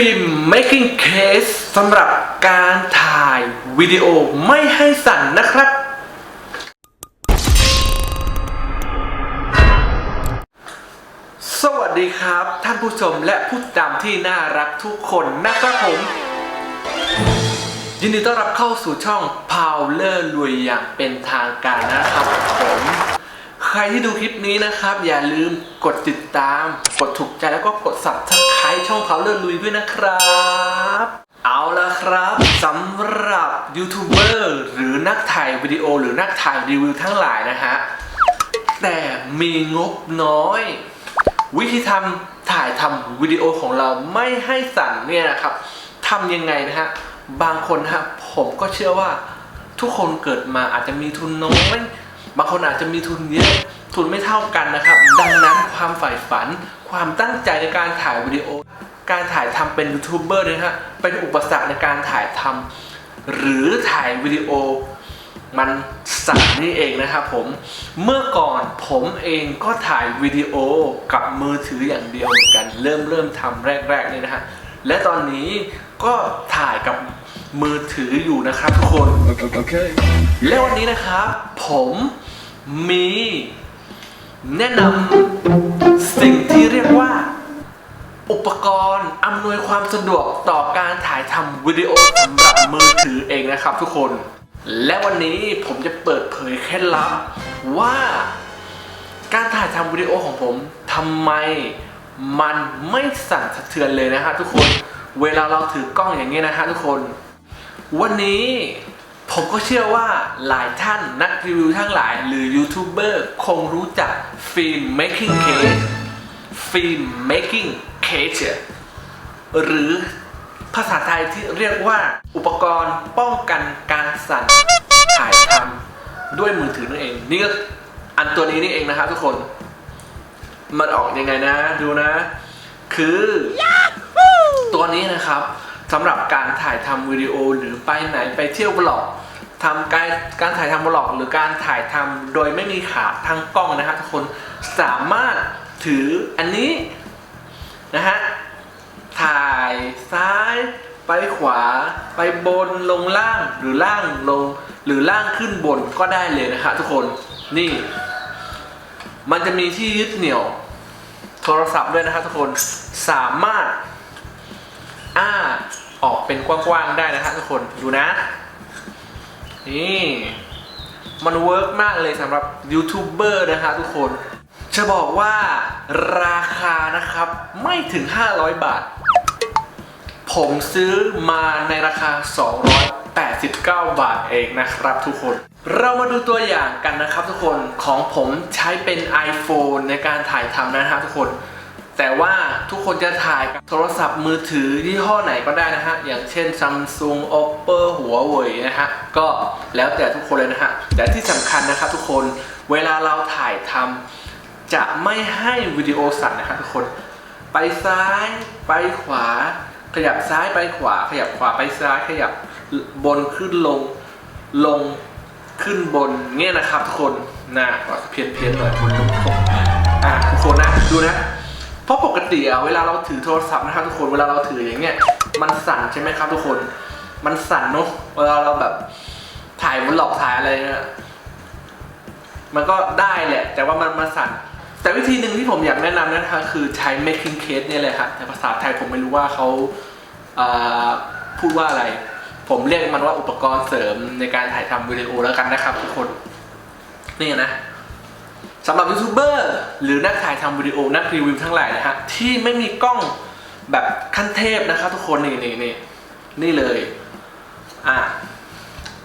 ฟิล์ม making case สำหรับการถ่ายวิดีโอไม่ให้สั่นนะครับ สวัสดีครับ ท่านผู้ชมและผู้ตามที่น่ารักทุกคนนะครับผม ยินดีต้อนรับเข้าสู่ช่อง p o w l e r รวยอย่างเป็นทางการนะครับผมใครที่ดูคลิปนี้นะครับ อย่าลืมกดติดตาม กดถูกใจแล้วก็กด subscribe ช่อง p o w l e r รวยด้วยนะครับ เอาละครับสำหรับยูทูบเบอร์หรือนักถ่ายวิดีโอหรือนักถ่ายรีวิวทั้งหลายนะฮะ แต่มีงบน้อย วิธีทำถ่ายทำวิดีโอของเราไม่ให้สั่นเนี่ยนะครับทำยังไงนะฮะ บางคนนะฮะผมก็เชื่อว่าทุกคนเกิดมาอาจจะมีทุนน้อย บางคนอาจจะมีทุนเยอะทุนไม่เท่ากันนะครับ ดังนั้นความใฝ่ฝัน ความตั้งใจในการถ่ายวิดีโอ การถ่ายทำเป็นยูทูบเบอร์เนยนะฮะเป็นอุปสรรคในการถ่ายทำหรือถ่ายวิดีโอ มันสั่นนี่เองนะครับผม เมื่อก่อนผมเองก็ถ่ายวิดีโอกับมือถืออย่างเดียวเหมือนกันเริ่มเริ่มทำแรกๆนี่นะฮะและตอนนี้ก็ถ่ายกับมือถืออยู่นะครับทุกคน Okay. และวันนี้นะครับ ผม มี แนะนำสิ่งที่เรียกว่า อุปกรณ์อำนวยความสะดวกต่อการถ่ายทำวิดีโอสำหรับมือถือเองนะครับทุกคน และวันนี้ผมจะเปิดเผยเคล็ดลับว่าการถ่ายทำวิดีโอของผมทำไมมันไม่สั่นสะเทือนเลยนะฮะทุกคน เวลาเราถือกล้องอย่างนี้นะฮะทุกคน วันนี้ ผมก็เชื่อว่าหลายท่านนักรีวิวทั้งหลายหรือยูทูบเบอร์คงรู้จักฟิล์ม making case ฟิล์ม making case หรือภาษาไทยที่เรียกว่าอุปกรณ์ป้องกันการสั่นถ่ายทำด้วยมือถือนั่นเอง นี่ก็อันตัวนี้นี่เองนะครับทุกคน มันออกยังไงนะดูนะ คือ ตัวนี้นะครับสำหรับการถ่ายทำวิดีโอหรือไปไหนไปเที่ยวบล็อก ทำการการถ่ายทำบล็อกหรือการถ่ายทำโดยไม่มีขาทางกล้องนะฮะทุกคนสามารถถืออันนี้นะฮะถ่ายซ้ายไปขวาไปบนลงล่างหรือล่างลงหรือล่างขึ้นบนก็ได้เลยนะฮะทุกคนนี่ มันจะมีที่ยึดเหนี่ยวโทรศัพท์ด้วยนะครับทุกคนสามารถอ้าออกเป็นกว้างๆได้นะฮะทุกคนดูนะ นี่มันเวิร์กมากเลยสำหรับยูทูบเบอร์นะฮะทุกคน จะบอกว่าราคานะครับไม่ถึง 500 บาท ผมซื้อมาในราคา 289 บาทเองนะครับทุกคน เรามาดูตัวอย่างกันนะครับทุกคนของผมใช้เป็น iPhone ในการถ่ายทำนะครับทุกคน แต่ว่าทุกคนจะถ่ายกับโทรศัพท์มือถือยี่ห้อไหนก็ได้นะฮะ อย่างเช่น Samsung Oppo หัวเว่ยนะฮะ ก็แล้วแต่ทุกคนเลยนะฮะ แต่ที่สำคัญนะครับทุกคนเวลาเราถ่ายทำจะไม่ให้วิดีโอสั่นนะครับทุกคน ไปซ้ายไปขวา ขยับซ้ายไปขวา ขยับขวาไปซ้ายขยับบนขึ้นลงลงขึ้นบนเงี้ยนะครับทุกคนนะเพี้ยนเพี้ยนหน่อยบนลงตกอะทุกคนนะดูนะ เพราะปกติอะเวลาเราถือโทรศัพท์นะครับทุกคนเวลาเราถืออย่างเงี้ยมันสั่นใช่ไหมครับทุกคน มันสั่นเนอะเวลาเราแบบถ่ายมันหลอกถ่ายอะไรเนี่ยมันก็ได้แหละ แต่ว่ามันมาสั่น แต่วิธีหนึ่งที่ผมอยากแนะนำนะคะคือใช้ making case เนี่ยเลยครับแต่ภาษาไทยผมไม่รู้ว่าเขาอ่าพูดว่าอะไร ผมเรียกมันว่าอุปกรณ์เสริมในการถ่ายทำวิดีโอแล้วกันนะครับทุกคน นี่นะ สำหรับยูทูบเบอร์หรือนักถ่ายทำวิดีโอนักรีวิวทั้งหลายนะฮะที่ไม่มีกล้องแบบขั้นเทพนะครับทุกคนนี่นี่นี่นี่เลยอะ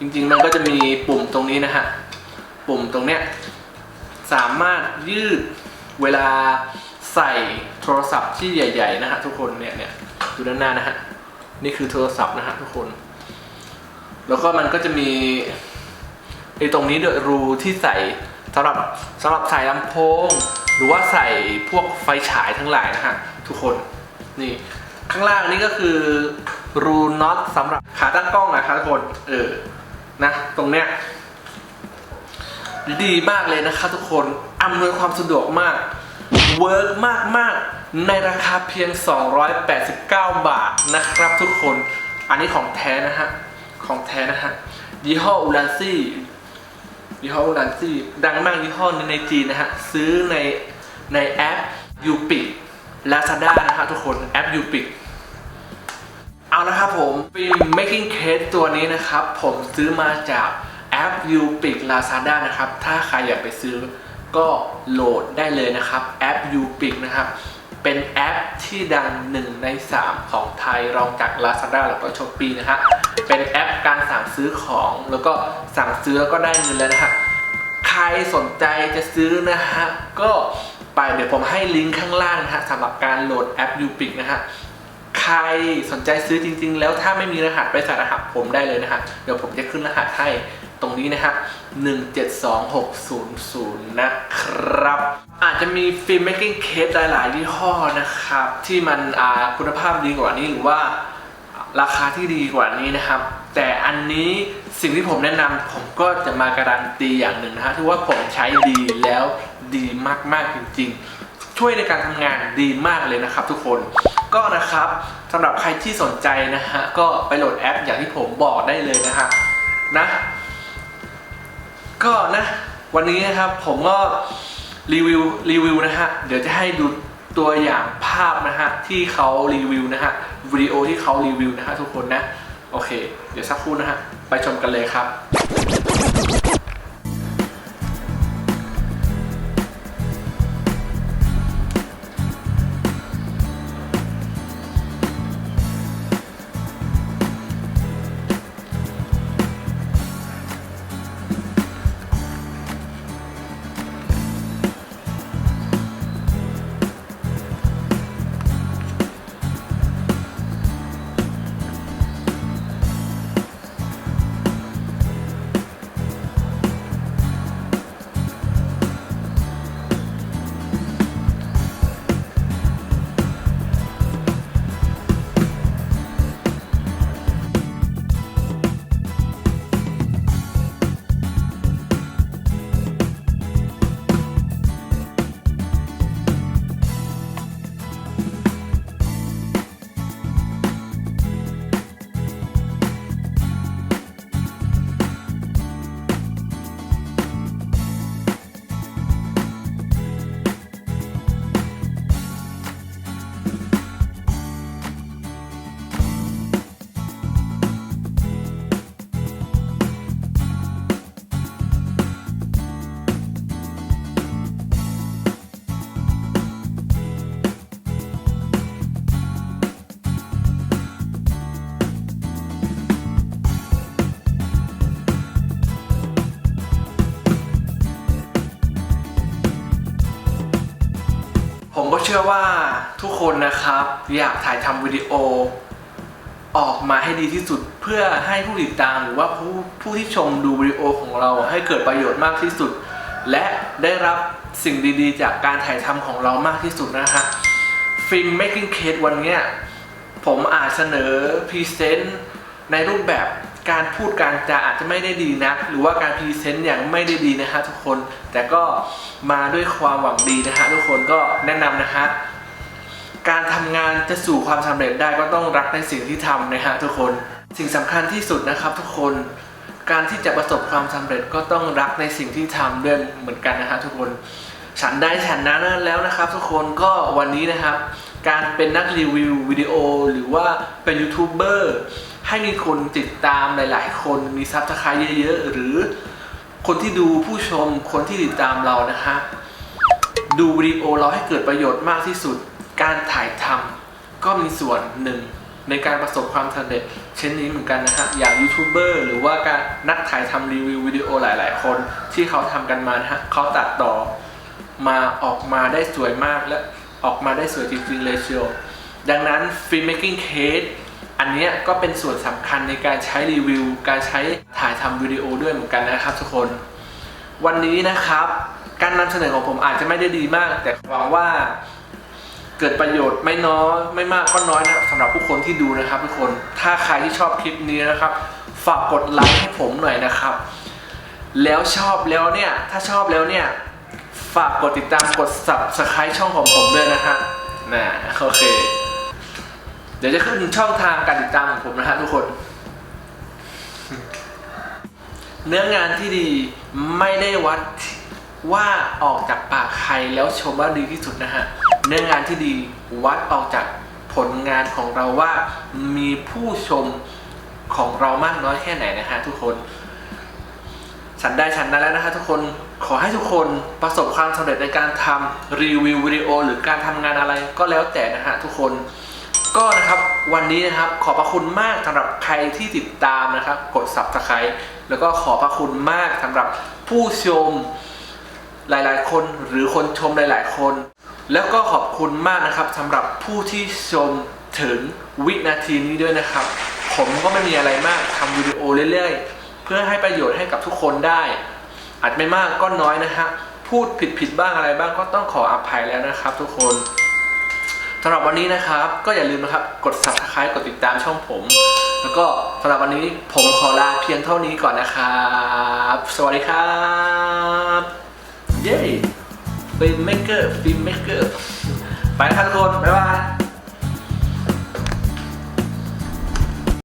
จริงๆมันก็จะมีปุ่มตรงนี้นะฮะปุ่มตรงเนี้ยสามารถยืดเวลาใส่โทรศัพท์ที่ใหญ่ ๆ นะฮะทุกคนเนี่ยเนี่ยดูด้านหน้านะฮะนี่คือโทรศัพท์นะฮะทุกคน แล้วก็มันก็จะมีไอ้ตรงนี้ด้วยรูที่ใส่ สำหรับสำหรับใส่ลำโพง หรือว่าใส่พวกไฟฉายทั้งหลายนะฮะทุกคนนี่ข้างล่างนี่ก็คือรูน็อตสำหรับขาตั้งกล้องนะครับทุกคนเออนะ ตรงเนี้ยดีมากเลยนะครับทุกคนอำนวยความสะดวกมากเวิร์กมากมากในราคาเพียง 289 บาทนะครับทุกคน อันนี้ของแท้นะฮะ ของแท้นะฮะยี่ห้ออูรันซี่ ยี่ห้ออูรันซี่ดังมากยี่ห้อนึงในจีนนะฮะ ซื้อในในแอป u p i c Lazada นะฮะทุกคนแอป u p i c เอาละครับผมฟิล์ม making case ตัวนี้นะครับ ผมซื้อมาจากแอป u p i c Lazada นะครับ ถ้าใครอยากไปซื้อก็โหลดได้เลยนะครับแอป u p i c นะครับเป็นแอปที่ดัง1ใน 3 ของไทยรองจาก Lazada แล้วก็ Shopee นะฮะ เป็นแอปการสั่งซื้อของ แล้วก็สั่งซื้อแล้วก็ได้เงินแล้วนะฮะใครสนใจจะซื้อนะฮะก็ไปเดี๋ยวผมให้ลิงก์ข้างล่างนะฮะสำหรับการโหลดแอป u p i c นะฮะใครสนใจซื้อจริง ๆ แล้วถ้าไม่มีรหัสไปใส่รหัสผมได้เลยนะฮะเดี๋ยวผมจะขึ้นรหัสให้ตรงนี้นะฮะ172600 นะครับ อาจจะมีฟิล์ม making case หลาย ๆ ยี่ห้อนะครับ ที่มันคุณภาพดีกว่านี้หรือว่า ราคาที่ดีกว่านี้นะครับ แต่อันนี้สิ่งที่ผมแนะนำผมก็จะมาการันตีอย่างหนึ่งนะฮะที่ว่าผมใช้ดีแล้วดีมากๆจริง ๆ ช่วยในการทำงานดีมากเลยนะครับ ทุกคนก็นะครับสำหรับใครที่สนใจนะฮะก็ไปโหลดแอปอย่างที่ผมบอกได้เลยนะฮะนะก็นะวันนี้นะครับผมก็รีวิวรีวิวนะฮะเดี๋ยวจะให้ดู ตัวอย่างภาพนะฮะที่เขารีวิวนะฮะวิดีโอที่เขารีวิวนะฮะทุกคนนะโอเค เดี๋ยวสักครู่นะฮะไปชมกันเลยครับ ชื่อว่าทุกคนนะครับ อยากถ่ายทำวิดีโอ ออกมาให้ดีที่สุดเพื่อให้ผู้ติดตามหรือว่าผู้ผู้ที่ชมดูวิดีโอของเราให้เกิดประโยชน์มากที่สุด และได้รับสิ่งดีๆ จากการถ่ายทำของเรามากที่สุดนะฮะฟิล์ม making case วันนี้ผมอาจเสนอพรีเซนต์ในรูปแบบ การพูดการจาอาจจะไม่ได้ดีนักหรือว่าการพรีเซนต์อย่างไม่ได้ดีนะฮะทุกคนแต่ก็มาด้วยความหวังดีนะฮะทุกคนก็แนะนำนะฮะการทำงานจะสู่ความสำเร็จได้ก็ต้องรักในสิ่งที่ทำนะฮะทุกคนสิ่งสำคัญที่สุดนะครับทุกคนการที่จะประสบความสำเร็จก็ต้องรักในสิ่งที่ทำด้วยเหมือนกันนะฮะทุกคนฉันได้ฉันนั้นแล้วนะครับ ทุกคนก็วันนี้นะครับ การเป็นนักรีวิววิดีโอหรือว่าเป็นยูทูบเบอร์ ให้มีคนติดตามหลาย ๆ คนมีซับสไครต์เยอะ ๆ หรือคนที่ดูผู้ชมคนที่ติดตามเรานะฮะดูวิดีโอเราให้เกิดประโยชน์มากที่สุด การถ่ายทำก็มีส่วนหนึ่งในการประสบความสำเร็จ เช่นนี้เหมือนกันนะฮะอย่างยูทูบเบอร์หรือว่าการนักถ่ายทำรีวิววิดีโอหลาย ๆ คนที่เขาทำกันมานะฮะเขาตัดต่อมาออกมาได้สวยมากและออกมาได้สวยจริง ๆ เลยเชียวดังนั้น filmmaking case อันนี้ก็เป็นส่วนสำคัญในการใช้รีวิว การใช้ถ่ายทำวิดีโอด้วยเหมือนกันนะครับทุกคน วันนี้นะครับ การนำเสนอของผมอาจจะไม่ได้ดีมาก แต่หวังว่าเกิดประโยชน์ไม่น้อยไม่มากก็น้อยนะสำหรับผู้คนที่ดูนะครับทุกคนถ้าใครที่ชอบคลิปนี้นะครับ ฝากกดไลค์ให้ผมหน่อยนะครับ แล้วชอบแล้วเนี่ยถ้าชอบแล้วเนี่ยฝากกดติดตามกด subscribe ช่องของผมด้วยนะฮะน่ะโอเค เดี๋ยวจะขึ้นช่องทางการติดตามของผมนะฮะทุกคน เนื้องานที่ดีไม่ได้วัดว่าออกจากปากใครแล้วชมว่าดีที่สุดนะฮะ เนื้องานที่ดีวัดออกจากผลงานของเราว่ามีผู้ชมของเรามากน้อยแค่ไหนนะฮะทุกคน ฉันได้ฉันนั้นแล้วนะฮะทุกคนขอให้ทุกคนประสบความสำเร็จในการทำรีวิววิดีโอหรือการทำงานอะไรก็แล้วแต่นะฮะทุกคน ก็นะครับวันนี้นะครับขอบพระคุณมากสำหรับใครที่ติดตามนะครับ กด subscribe แล้วก็ขอบพระคุณมากสำหรับผู้ชมหลาย ๆ คนหรือคนชมหลาย ๆ คน แล้วก็ขอบคุณมากนะครับสำหรับผู้ที่ชมถึงวินาทีนี้ด้วยนะครับ ผมก็ไม่มีอะไรมากทำวิดีโอเรื่อย ๆ เพื่อให้ประโยชน์ให้กับทุกคนได้ อาจไม่มากก็น้อยนะฮะพูดผิดๆบ้างอะไรบ้างก็ต้องขออภัยแล้วนะครับ ทุกคน สำหรับวันนี้นะครับ ก็อย่าลืมนะครับ กด subscribe กดติดตามช่องผม แล้วก็สำหรับวันนี้ผมขอลาเพียงเท่านี้ก่อนนะครับ สวัสดีครับ เย้ฟิล์มเมกเกอร์ฟิล์มเมกเกอร์ไปนะครับทุกคน บ๊ายบาย